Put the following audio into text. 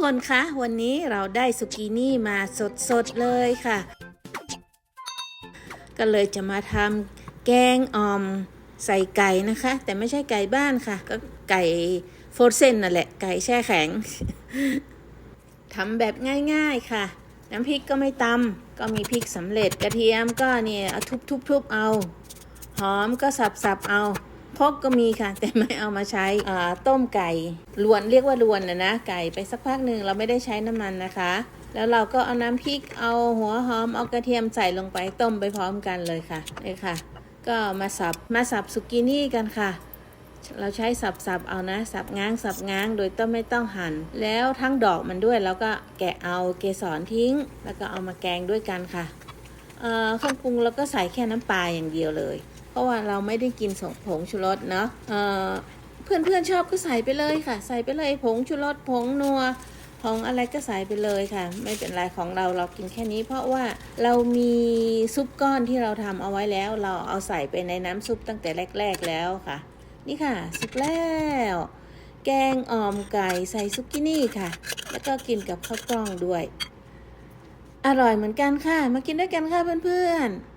คนคะ วันนี้เราได้สุกินี่มาสดๆเลยค่ะ ก็เลยจะมาทำแกงอ่อมใส่ไก่นะคะ แต่ไม่ใช่ไก่บ้านค่ะ ก็ไก่โฟรเซนนั่นแหละ ไก่แช่แข็งทำแบบง่ายๆค่ะ น้ำพริกก็ไม่ตำก็มีพริกสำเร็จกระเทียมก็เนี่ยทุบๆๆเอา หอมก็สับๆเอา พกก็มีค่ะ แต่ไม่เอามาใช้อ่าต้มไก่ลวนเรียกว่าลวนนะนะไก่ไปสักพักหนึ่งเราไม่ได้ใช้น้ำมันนะคะ แล้วเราก็เอาน้ำพริกเอาหัวหอมเอากระเทียมใส่ลงไปต้มไปพร้อมกันเลยค่ะนี่ค่ะ ก็มาสับมาสับสุกินี่กันค่ะ เราใช้สับๆเอานะสับง้างสับง้างโดยต้องไม่ต้องหั่นแล้วทั้งดอกมันด้วยแล้วก็แกะเอาเกสรทิ้ง แล้วก็เอามาแกงด้วยกันค่ะเอ่อเครื่องปรุงเราก็ใส่แค่น้ำปลาอย่างเดียวเลย เพราะว่าเราไม่ได้กินสงผงชูรสเนาะเอ่อเพื่อนๆชอบก็ใส่ไปเลยค่ะ ใส่ไปเลยผงชูรสผงนัวผงอะไรก็ใส่ไปเลยค่ะ ไม่เป็นไรของเราเรากินแค่นี้ เพราะว่าเรามีซุปก้อนที่เราทำเอาไว้แล้ว เราเอาใส่ไปในน้ำซุปตั้งแต่แรก ๆแล้วค่ะ นี่ค่ะสุกแล้ว แกงอ่อมไก่ใส่ซุกินี่ค่ะ แล้วก็กินกับข้าวกล้องด้วย อร่อยเหมือนกันค่ะ มากินด้วยกันค่ะเพื่อนๆ